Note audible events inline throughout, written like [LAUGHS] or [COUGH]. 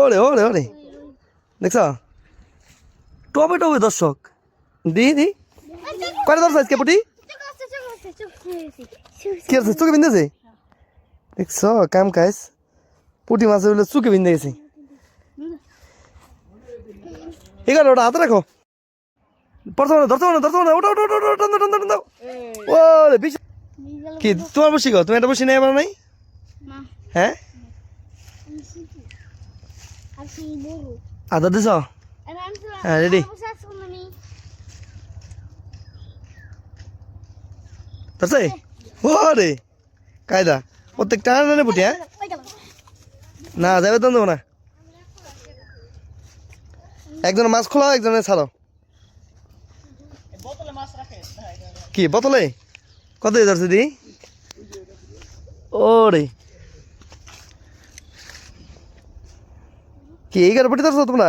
ওরে ওরে ওরে। দেখছ? টবে টবে দর্শক। দি দি কয়টা ধরছ আজকে পুটি? কি আছে? চুকে বিন্ধেছে দেখছ কাম কাজ। পুটি মাছ বলে চুকে বিন্ধে গেছে ঠিক আছে ওটা হাতে রাখো। পড়তে না ধরতে না ধরতে না ওটা ওটা ওটা ওটা টান টান টান দাও। ওরে কি তোমার বসি গো? তুমি একটা বসি নেই আমার নাই? হ্যাঁ? আদা দিছ হ্যাঁ রেডি ধরছে ওরে কায়দা প্রত্যেক টানা টানে পুটি হ্যাঁ না যাবে তো দেবো না একজনের মাছ খোলাও একজনের ছাড়ো কি বোতলে কত ধরছে দি ওরে কি এই গাড়ি ধরছো তোমরা?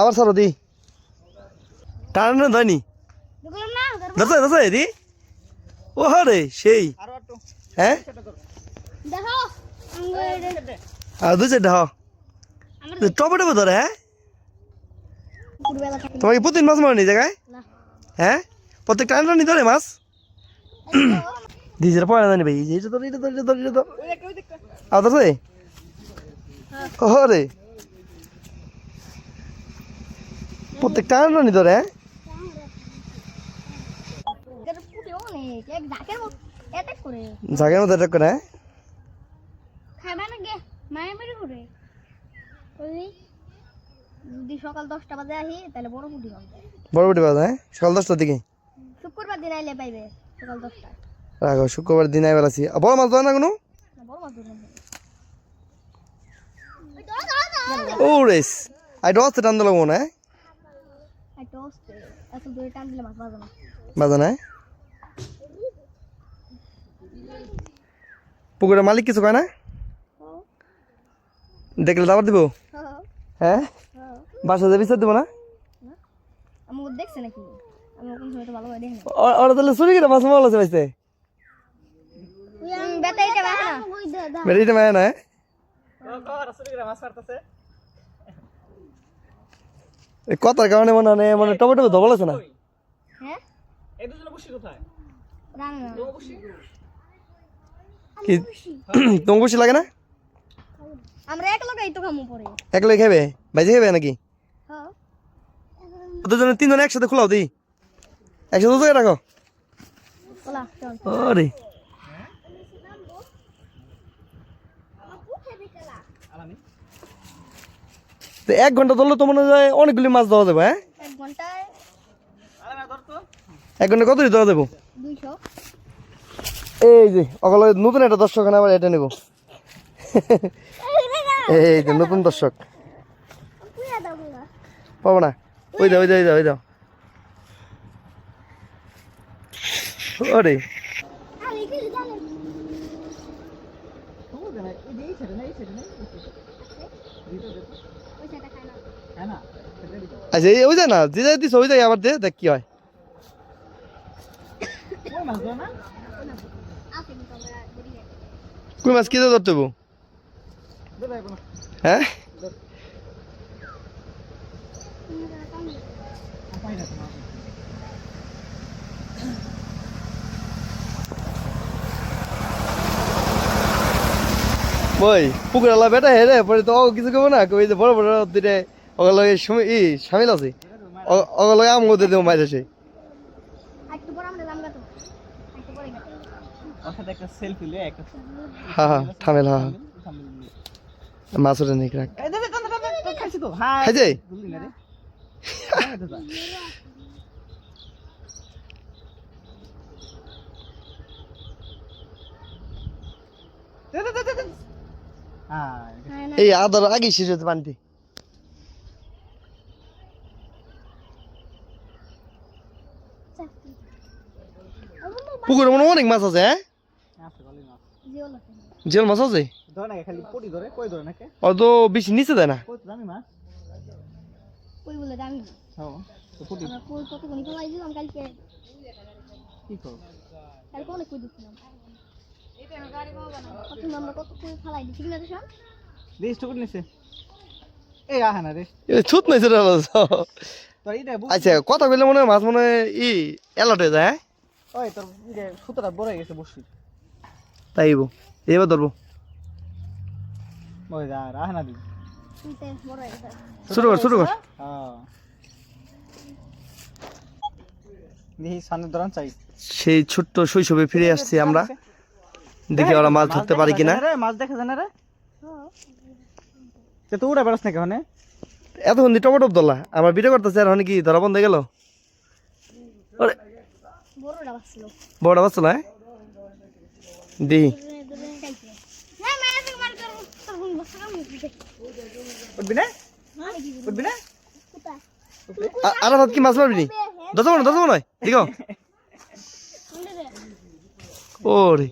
আবার ছাড়ো দি। টানা ধয়নি ধরছে ধরছে দি। ও রে সেই। হ্যাঁ? আর দুই চারটা হ। টপে টপে ধরে হ্যাঁ? তোমাকে প্রতিদিন মাছ মারেনি জায়গায়? হ্যাঁ? প্রত্যেক টান টানি ধরে মাছ? দিজের পড়ে জানি ভাই ধর এটা ধর এটা ধর এটা ধর আর রে প্রত্যেক টান টানি ধরে হ্যাঁ মতো অ্যাটাক করে যদি সকাল দশটা বাজে আসি তাহলে বড় ফুটি হবে বড় পাওয়া যায় সকাল দশটার দিকে শুক্রবার দিন আইলে পাইবে সকাল দশটায় রাখো শুক্রবার দিন আইবার আছি। বড় মাছ ধরে না কোনো? ও রেস আই ডস টান দিলাম না হ্যাঁ। একটা অস্তে এত দূরে টান দিলে মাছ বাজে না পুকুরের মালিক কিছু কয় না? দেখলে দাবার দিব? হ্যাঁ? বাসা যাবি বিচার দিব না? দেখছে নাকি? ওরা তাহলে চুরি কিনা মাছ মারলো আছে না বেরিয়ে মায় না কথার কারণে মনে হয় মানে টমেটো ধবল আছে না হ্যাঁ কি তোমার খুশি লাগে না আমরা এক লোকাই তো খামু পরে একলাই খাবে বাইজে খাবে নাকি হ্যাঁ দুজনে তিনজনে একসাথে খোলাও দিই একসাথে তো রাখো ওরে তো এক ঘণ্টা ধরলে তো মনে হয় অনেকগুলি মাছ দেওয়া যাবে হ্যাঁ? এক ঘণ্টা কতই দেওয়া যাব? দুইশো। এই যে অকল নতুন একটা দর্শক এখানে আবার এটা নেব। এই যে নতুন দর্শক। পাবো না। ওই দাও ওই দাও ওই দাও ওই দাও। ওরে। আচ্ছা এই ওই যায় না, যে যাই দিস ওই যাই, আবার দে কি হয়। কই মাছ, কি ধরতে হ্যাঁ? বই পুকুর বেটা হে রে, পরে তো কিছু করব না, কই যে বড় বড় দিলে ওগুলো ই সামিল আছে? ওগুলো আম গতে দেবো মাছ আছে। একটু পরে আমরা দাম গাতো একটু পরে গাতো অর্থাৎ একটা সেলফি লে একটা হ্যাঁ হ্যাঁ থামেল হ্যাঁ মাছ ওটা নিক রাখ এই দে দে দে দে দে খাইছি এই আদার আগে শেষ হতে পানিতে পুকুরে মনে অনেক মাছ আছে হ্যাঁ? ভালোই মাছ। আছে? ধরে নাকি খালি পটি ধরে? কই ধরে নাকি? ও তো বেশি নিচে দেয় না। কই তো দামি মাছ? কই বলে দামি হ্যাঁ রেস্ট করে নিছে এই আহা না রেস্ট। এ ছুট তো। আচ্ছা কথা বললে মনে হয় মাছ মনে হয় ই অ্যালার্ট হয়ে যায় হ্যাঁ? ওই তোর সুতোটা বড় হয়ে গেছে বসি তাইব এবার ধরবো। ওই যা না হয়ে শুরু কর শুরু কর। হ্যাঁ সেই ছোট্ট শৈশবে ফিরে আসছি আমরা। দেখি ওরা মাছ ধরতে পারি কিনা। মাছ দেখা যায় না রে। তে তুই উড়ে বেড়াস নাকি ওখানে এতক্ষণ দিয়ে টপটপ ধরলা আমার ভিডিও করতেছে আর কি ধরা বন্ধ হয়ে গেল? বড় বাচ্চা না দেখি দূরে দূরে খাইছে না মায়ের থেকে মার করো তোর হুন বসা কাম দিতে উঠবি না? উঠবি না? কোথায় আ- আরাফাত কি মাছ মারবি নি? দশ মনে দশ মনে রে ওরে।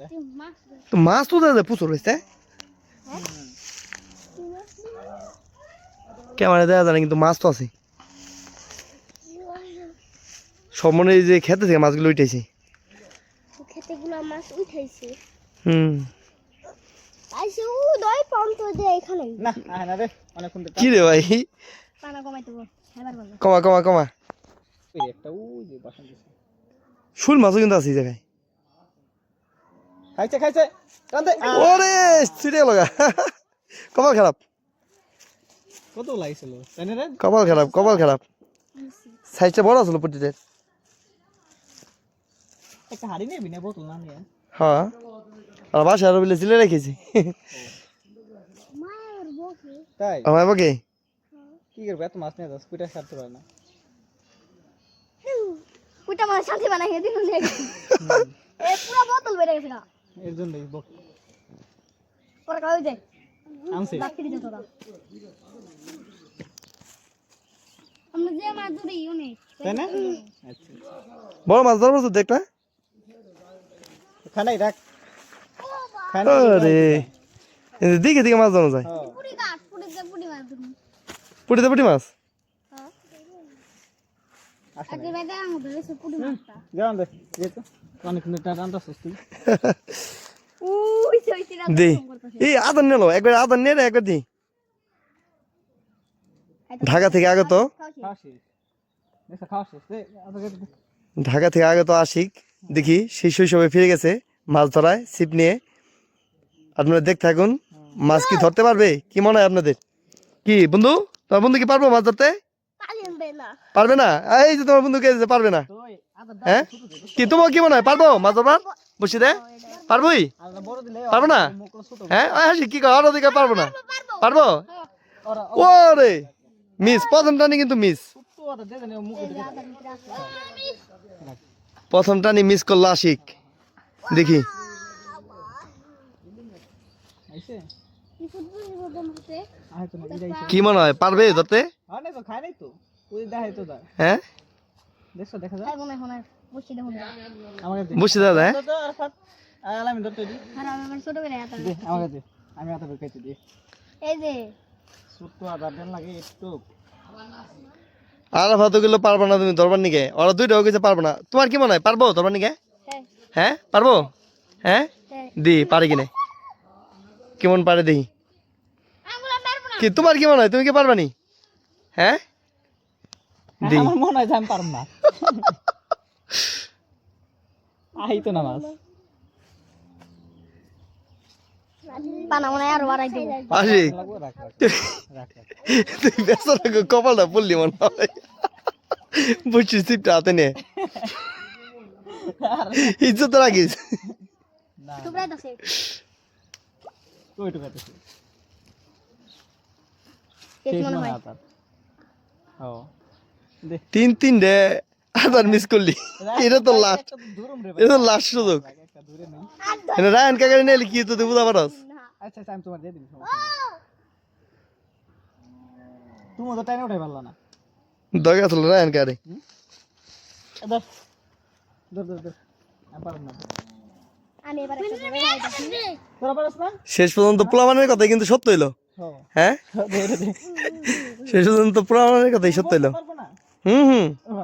তো মাছ তো দাদা মাছ ধর। ক্যামেরা দেওয়া যায় না কিন্তু মাছ তো আছে। সব মনে যে খেতে থেকে মাছগুলো উঠেছে খেতেগুলো মাছ উঠাইছে। হুম। ও দই পান্ত যে এখানে না আহা না রে অনেকক্ষণ ধরে কি রে ভাই? কমা কমা কমা। শুল মাছও কিন্তু আছে এই জায়গায়। খাইছে খাইছে ওরে লগা কপাল খারাপ। কত লাগছিল কপাল খারাপ কপাল খারাপ। সাইজটা বড় আসলো প্রতিটার একটা হাড়ি নেবি না বোতল না নিয়ে? হ্যাঁ। আর বাসা আরও বিলে ছিলে রেখেছি। তাই? আমার বাকি কি? করবে? এত মাছ নিয়ে যাস কুইটা সারতে পারে না। কুইটা মাছ শান্তি বানাই গেছি এ পুরো বোতল বেড়ে গেছে না। এর জন্যই বক পরে কাউ যায় আনছি। অনেক। তাই না? আচ্ছা বড় মাছ ধরবো তো দেখটা খানাই রাখ। দিকে দিকে মাছ ধরা যায়। হ্যাঁ। পুটিতে পুটি মাছ? হ্যাঁ। আসে [LAUGHS] দে। এই আদান নিলো একবার আদান নিয়ে একবার দি। ঢাকা থেকে আগত। ঢাকা থেকে আগত আশিক দেখি সেই শৈশবে ফিরে গেছে মাছ ধরায় ছিপ নিয়ে। আপনারা দেখতে থাকুন মাছ কি ধরতে পারবে? কি মনে হয় আপনাদের? কি বন্ধু? তোমার বন্ধু কি পারব মাছ ধরতে? পারবে না। এই যে তোমার বন্ধু কে পারবে না। হ্যাঁ? কি তোমার কি মনে হয়? পারব মাছ ধরবার? বসে দে। পারবোই পারব না? হ্যাঁ হাসি কি কর? ওদিকে পারব না। পারব? ওরা ওরে মিস প্রথম টানি কিন্তু মিস প্রথম টানি মিস করল আশিক। দেখি। কি মনে হয়? পারবে ধরতে হ্যাঁ? না তো খাই নাই তো ওই দেখাই তো দা হ্যাঁ? দেখছ দেখা যায় আর হয় বসে বসে দাদা হ্যাঁ আমি ধরতে দি। আর আমার ছোট করে আতা দে আমাকে দে আমি আদা খাইতে দি। এই যে। ছোট আদা দেন লাগে একটু। আর ভাতগুলো পারব না তুমি ধরবার নিকে। ওরা দুইটা হয়ে গেছে পারব না। তোমার কি মনে হয় পারব ধরবার নিকে? হ্যাঁ। হ্যাঁ পারব? হ্যাঁ? হ্যাঁ। দি পারে কিনে। কেমন পারে না। কি তোমার কি মনে হয় তুমি কি পারবা নি? হ্যাঁ? দি। আমার মনে হয় আমি পারব না। [LAUGHS] আই তো না মাছ পানা মনে আরও বাড়াই দেবো। আশিক তুই কপালটা পড়লি মনে হয়। বুঝছিস সিপটা হাতে নে। ইজ্জত রাখিস। তিন তিন রে আধার মিস করলি। এটা তো লাস্ট এটা তো লাস্ট সুযোগ। একটা দূরে নেই। এটা রায়ন কাকারি নিয়ে কি তো তুই বুঝা পারস? আচ্ছা আচ্ছা আমি তোমার দিয়ে দিবি তুমি তো টাইমে উঠাই পারলা না। দরকার রায়ন কাকারি এ ধর ধর ধর ধর। আমি পারব না। আমি এবার একটা ধরে যাইতাছি তোরা পারস না? শেষ পর্যন্ত পোলামানের কথাই কিন্তু সত্য হইল। হ্যাঁ? শেষ পর্যন্ত পোলামানের কথাই সত্য হইল। হুম হুম। ও